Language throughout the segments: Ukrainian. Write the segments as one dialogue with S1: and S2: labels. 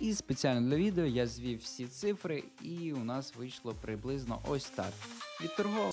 S1: І спеціально для відео я звів всі цифри, і у нас вийшло приблизно ось так. Відторгов.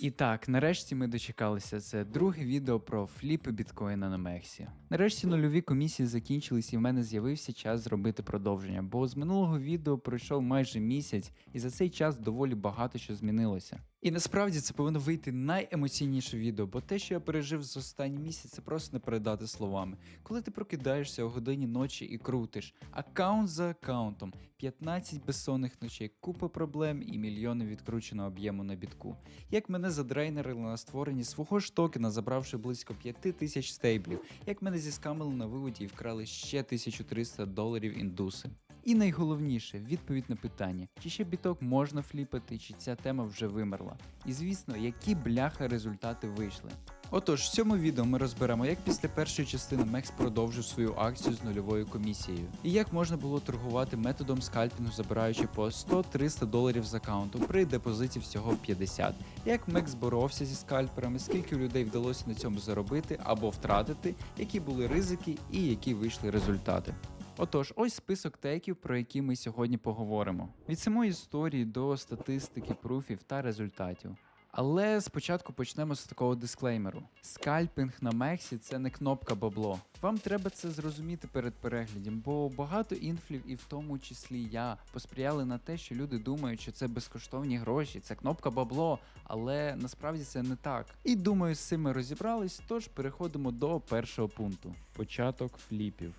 S1: І так, нарешті ми дочекалися. Це друге відео про фліпи біткоїна на Мексі. Нарешті нульові комісії закінчились, і в мене з'явився час зробити продовження, бо з минулого відео пройшов майже місяць, і за цей час доволі багато що змінилося. І насправді це повинно вийти найемоційніше відео, бо те, що я пережив за останній місяць, це просто не передати словами. Коли ти прокидаєшся о годині ночі і крутиш, аккаунт за аккаунтом, 15 безсонних ночей, купа проблем і мільйони відкрученого об'єму на бітку. Як мене задрейнерили на створенні свого ж токена, забравши близько 5 тисяч стейблів, як мене зіскамили на виводі і вкрали ще 1300 доларів індуси. І найголовніше відповідь на питання, чи ще біток можна фліпати, чи ця тема вже вимерла. І звісно, які бляха результати вийшли. Отож, в цьому відео ми розберемо, як після першої частини Мекс продовжив свою акцію з нульовою комісією, і як можна було торгувати методом скальпінгу, забираючи по 100-300 доларів з аккаунту при депозиті всього 50, як Мекс боровся зі скальперами, скільки людей вдалося на цьому заробити або втратити, які були ризики і які вийшли результати. Отож, ось список тейків, про які ми сьогодні поговоримо. Від самої історії до статистики, пруфів та результатів. Але спочатку почнемо з такого дисклеймеру: скальпінг на Мексі це не кнопка бабло. Вам треба це зрозуміти перед переглядом, бо багато інфлів, і в тому числі я, посприяли на те, що люди думають, що це безкоштовні гроші, це кнопка бабло, але насправді це не так. І думаю, з цим ми розібрались, тож переходимо до першого пункту: початок фліпів.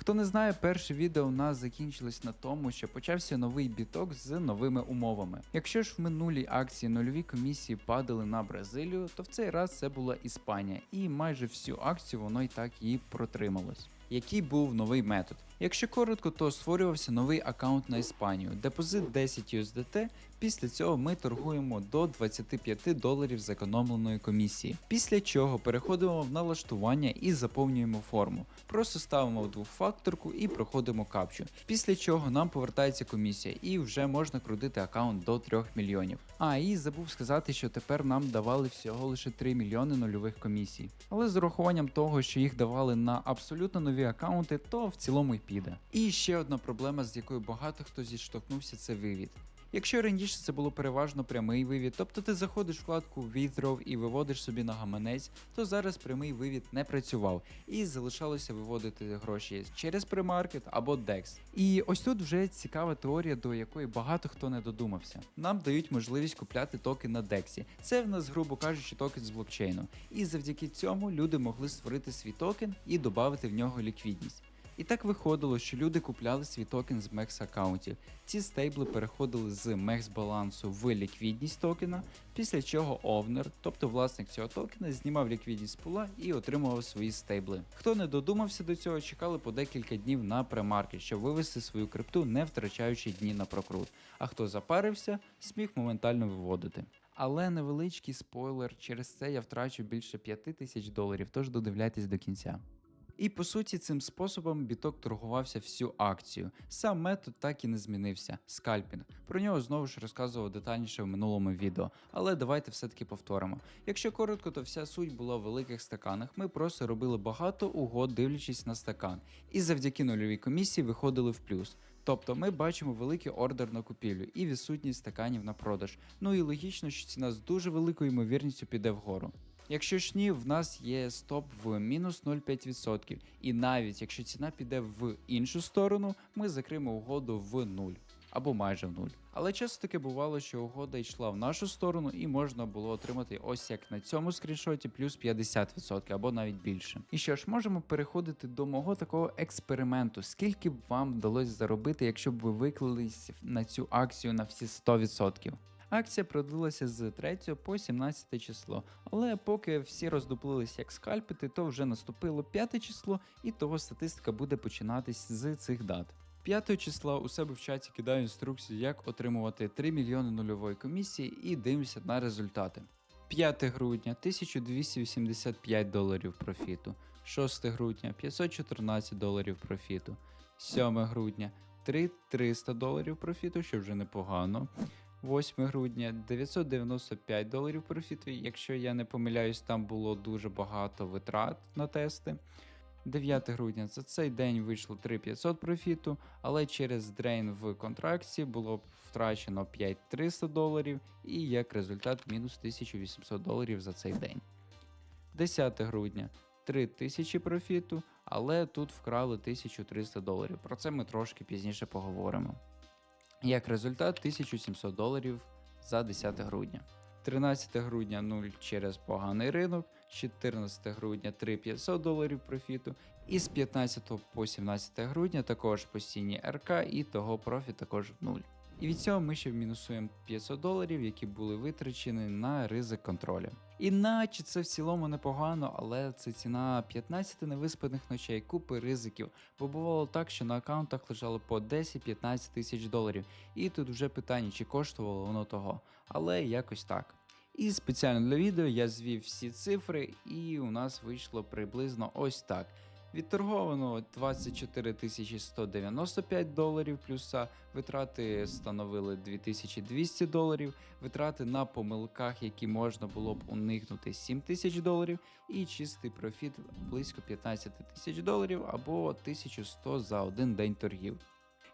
S1: Хто не знає, перше відео у нас закінчилось на тому, що почався новий біток з новими умовами. Якщо ж в минулій акції нульові комісії падали на Бразилію, то в цей раз це була Іспанія, і майже всю акцію воно й так і протрималось. Який був новий метод? Якщо коротко, то створювався новий аккаунт на Іспанію, депозит 10 USDT, після цього ми торгуємо до 25 доларів зекономленої комісії. Після чого переходимо в налаштування і заповнюємо форму. Просто ставимо двохфакторку і проходимо капчу. Після чого нам повертається комісія і вже можна крутити аккаунт до 3 мільйонів. А і забув сказати, що тепер нам давали всього лише 3 мільйони нульових комісій. Але з урахуванням того, що їх давали на абсолютно нові аккаунти, то в цілому й піде. І ще одна проблема, з якою багато хто зіштовхнувся, це вивід. Якщо раніше це було переважно прямий вивід, тобто ти заходиш в вкладку Withdraw і виводиш собі на гаманець, то зараз прямий вивід не працював і залишалося виводити гроші через премаркет або DEX. І ось тут вже цікава теорія, до якої багато хто не додумався. Нам дають можливість купляти токен на DEX. Це в нас, грубо кажучи, токен з блокчейну. І завдяки цьому люди могли створити свій токен і додати в нього ліквідність. І так виходило, що люди купляли свій токен з MEX аккаунтів. Ці стейбли переходили з MEX балансу в ліквідність токена, після чого овнер, тобто власник цього токена, знімав ліквідність пула і отримував свої стейбли. Хто не додумався до цього, чекали по декілька днів на премаркет, щоб вивести свою крипту, не втрачаючи дні на прокрут. А хто запарився, сміг моментально виводити. Але невеличкий спойлер, через це я втрачу більше 5 тисяч доларів, тож додивляйтесь до кінця. І по суті, цим способом біток торгувався всю акцію. Сам метод так і не змінився скальпінг. Про нього знову ж розказував детальніше в минулому відео, але давайте все-таки повторимо. Якщо коротко, то вся суть була в великих стаканах. Ми просто робили багато угод, дивлячись на стакан, і завдяки нульовій комісії виходили в плюс. Тобто ми бачимо великий ордер на купівлю і відсутність стаканів на продаж. Ну і логічно, що ціна з дуже великою ймовірністю піде вгору. Якщо ж ні, в нас є стоп в мінус 0,5%. І навіть якщо ціна піде в іншу сторону, ми закриємо угоду в 0 або майже в 0. Але часто таке бувало, що угода йшла в нашу сторону і можна було отримати ось як на цьому скріншоті плюс 50% або навіть більше. І що ж, можемо переходити до мого такого експерименту, скільки б вам вдалося заробити, якщо б ви виклались на цю акцію на всі 100%. Акція продлилася з 3 по 17 число, але поки всі роздуплились як скальпити, то вже наступило 5 число, і того статистика буде починатись з цих дат. 5 числа у себе в чаті кидаю інструкцію, як отримувати 3 мільйони нульової комісії і дивимося на результати. 5 грудня 1285 доларів профіту, 6 грудня 514 доларів профіту, 7 грудня 3300 доларів профіту, що вже непогано. 8 грудня 995 доларів профіту. Якщо я не помиляюсь, там було дуже багато витрат на тести. 9 грудня за цей день вийшло 3500 профіту, але через дрейн в контракті було втрачено 5300 доларів і як результат мінус 1800 доларів за цей день. 10 грудня 3000 профіту, але тут вкрали 1300 доларів. Про це ми трошки пізніше поговоримо. Як результат 1700 доларів за 10 грудня. 13 грудня 0 через поганий ринок, 14 грудня 3500 доларів профіту, і з 15 по 17 грудня також постійні РК і того профіт також в нуль. І від цього ми ще мінусуємо 500 доларів, які були витрачені на ризик контролю. Іначе це в цілому непогано, але це ціна 15 невиспаних ночей, купи ризиків. Бо бувало так, що на аккаунтах лежало по 10-15 тисяч доларів. І тут вже питання, чи коштувало воно того. Але якось так. І спеціально для відео я звів всі цифри, і у нас вийшло приблизно ось так. Відторговано 24 195 доларів плюса, витрати становили 2200 доларів, витрати на помилках, які можна було б уникнути 7 тисяч доларів, і чистий профіт близько 15 тисяч доларів або 1100 за один день торгів.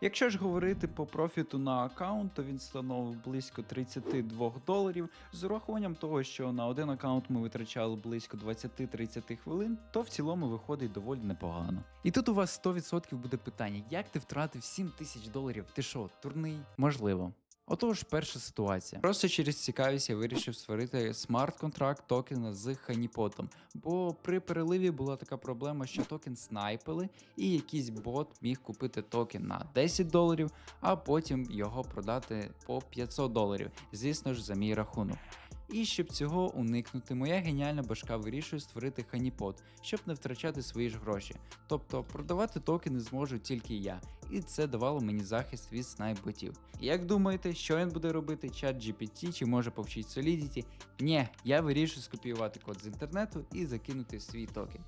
S1: Якщо ж говорити по профіту на аккаунт, то він становив близько 32 доларів. З урахуванням того, що на один аккаунт ми витрачали близько 20-30 хвилин, то в цілому виходить доволі непогано. І тут у вас 100% буде питання: як ти втратив 7 тисяч доларів? Ти що, турний? Можливо. Отож, перша ситуація. Просто через цікавість я вирішив створити смарт-контракт токена з ханіпотом, бо при переливі була така проблема, що токен снайпили, і якийсь бот міг купити токен на 10 доларів, а потім його продати по 500 доларів, звісно ж, за мій рахунок. І щоб цього уникнути, моя геніальна башка вирішує створити ханіпот, щоб не втрачати свої ж гроші. Тобто продавати токени зможу тільки я, і це давало мені захист від снайп-ботів. Як думаєте, що він буде робити чат GPT чи може повчить Solidity? Ні, я вирішую скопіювати код з інтернету і закинути свій токен.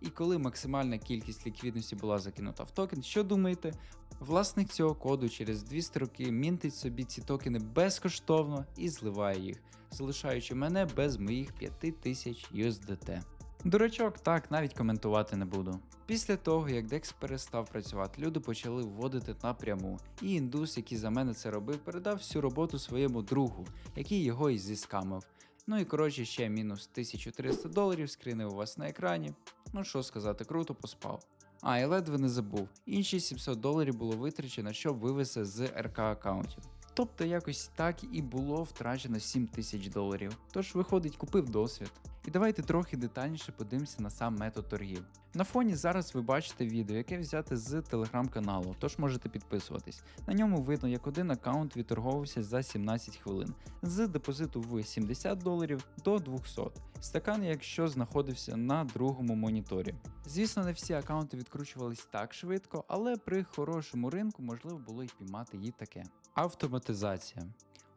S1: І коли максимальна кількість ліквідності була закинута в токен, що думаєте? Власник цього коду через дві строки мінтить собі ці токени безкоштовно і зливає їх, залишаючи мене без моїх 5000 USDT. Дурачок, так, навіть коментувати не буду. Після того, як DEX перестав працювати, люди почали вводити напряму, і індус, який за мене це робив, передав всю роботу своєму другу, який його і зіскамив. Ну і коротше ще мінус 1300 доларів скрінив у вас на екрані. Ну що сказати, круто поспав. А, і ледве не забув. Інші 700 доларів було витрачено, щоб вивести з РК аккаунтів. Тобто якось так і було втрачено 7 тисяч доларів. Тож виходить, купив досвід. І давайте трохи детальніше подивимося на сам метод торгів. На фоні зараз ви бачите відео, яке взяте з телеграм-каналу, тож можете підписуватись. На ньому видно, як один аккаунт відторговувався за 17 хвилин з депозиту в 70 доларів до 200. Стакан, якщо знаходився на другому моніторі. Звісно, не всі аккаунти відкручувались так швидко, але при хорошому ринку можливо було й піймати її таке. Автоматизація.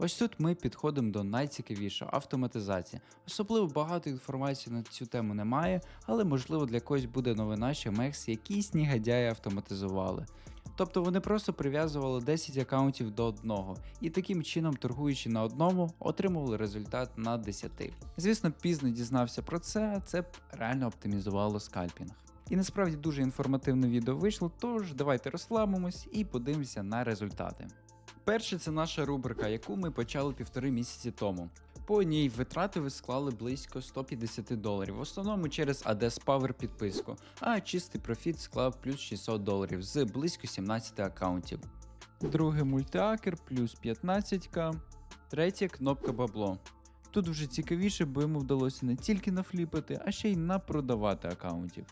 S1: Ось тут ми підходимо до найцікавішого автоматизації. Особливо багато інформації на цю тему немає, але можливо для когось буде новина, що Мекс якісь негодяї автоматизували. Тобто вони просто прив'язували 10 аккаунтів до одного, і таким чином, торгуючи на одному, отримували результат на 10. Звісно, пізно дізнався про це, це реально оптимізувало скальпінг. І насправді дуже інформативне відео вийшло, тож давайте розслабимось і подивимося на результати. Перше, це наша рубрика, яку ми почали півтори місяці тому. По ній витрати ви склали близько 150 доларів, в основному через ADS Power підписку, а чистий профіт склав плюс 600 доларів з близько 17 аккаунтів. Друге мультиакер плюс 15к. Третє кнопка бабло. Тут вже цікавіше, бо йому вдалося не тільки нафліпати, а ще й напродавати аккаунтів.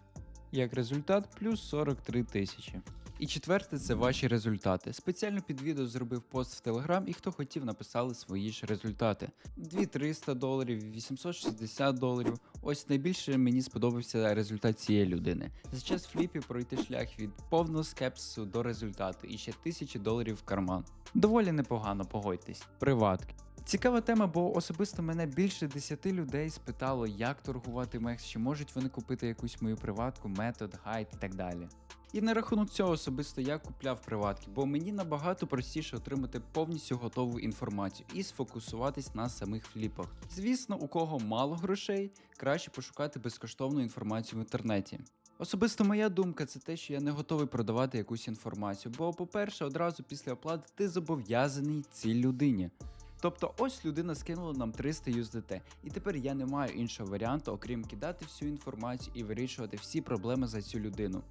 S1: Як результат, плюс 43 тисячі. І четверте це ваші результати. Спеціально під відео зробив пост в Телеграм, і хто хотів, написали свої ж результати: 2300 доларів, 860 доларів. Ось найбільше мені сподобався результат цієї людини. За час фліпів пройти шлях від повного скепсису до результату і ще 1000 доларів в карман. Доволі непогано, погодьтесь. Приватки. Цікава тема, бо особисто мене більше 10 людей спитало, як торгувати Мекс, чи можуть вони купити якусь мою приватку, метод, гайд і так далі. І на рахунок цього особисто я купляв приватки, бо мені набагато простіше отримати повністю готову інформацію і сфокусуватись на самих фліпах. Звісно, у кого мало грошей, краще пошукати безкоштовну інформацію в інтернеті. Особисто моя думка це те, що я не готовий продавати якусь інформацію. Бо, по-перше, одразу після оплати ти зобов'язаний цій людині. Тобто, ось людина скинула нам 300 USDT, і тепер я не маю іншого варіанту, окрім кидати всю інформацію і вирішувати всі проблеми за цю людину.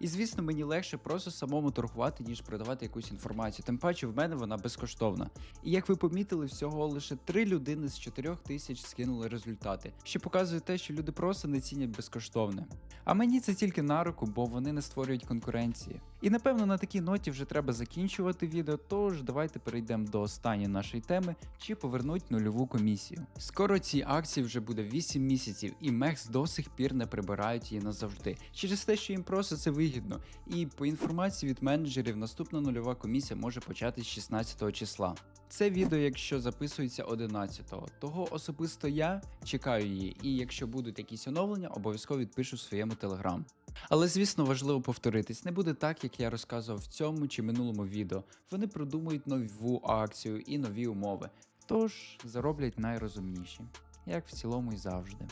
S1: І звісно, мені легше просто самому торгувати, ніж продавати якусь інформацію. Тим паче в мене вона безкоштовна. І як ви помітили, всього лише 3 людини з 4 тисяч скинули результати, що показує те, що люди просто не цінять безкоштовне. А мені це тільки на руку, бо вони не створюють конкуренції. І напевно на такій ноті вже треба закінчувати відео, тож давайте перейдемо до останньої нашої теми, чи повернуть нульову комісію. Скоро цій акції вже буде 8 місяців, і Мекс до сих пір не прибирають її назавжди, через те, що їм просто це вигідно. І по інформації від менеджерів, наступна нульова комісія може початись 16 числа. Це відео, якщо записується 11-го, того особисто я чекаю її, і якщо будуть якісь оновлення, обов'язково відпишу в своєму телеграм. Але звісно важливо повторитись, не буде так, як я розказував в цьому чи минулому відео. Вони продумують нову акцію і нові умови, тож зароблять найрозумніші, як в цілому і завжди.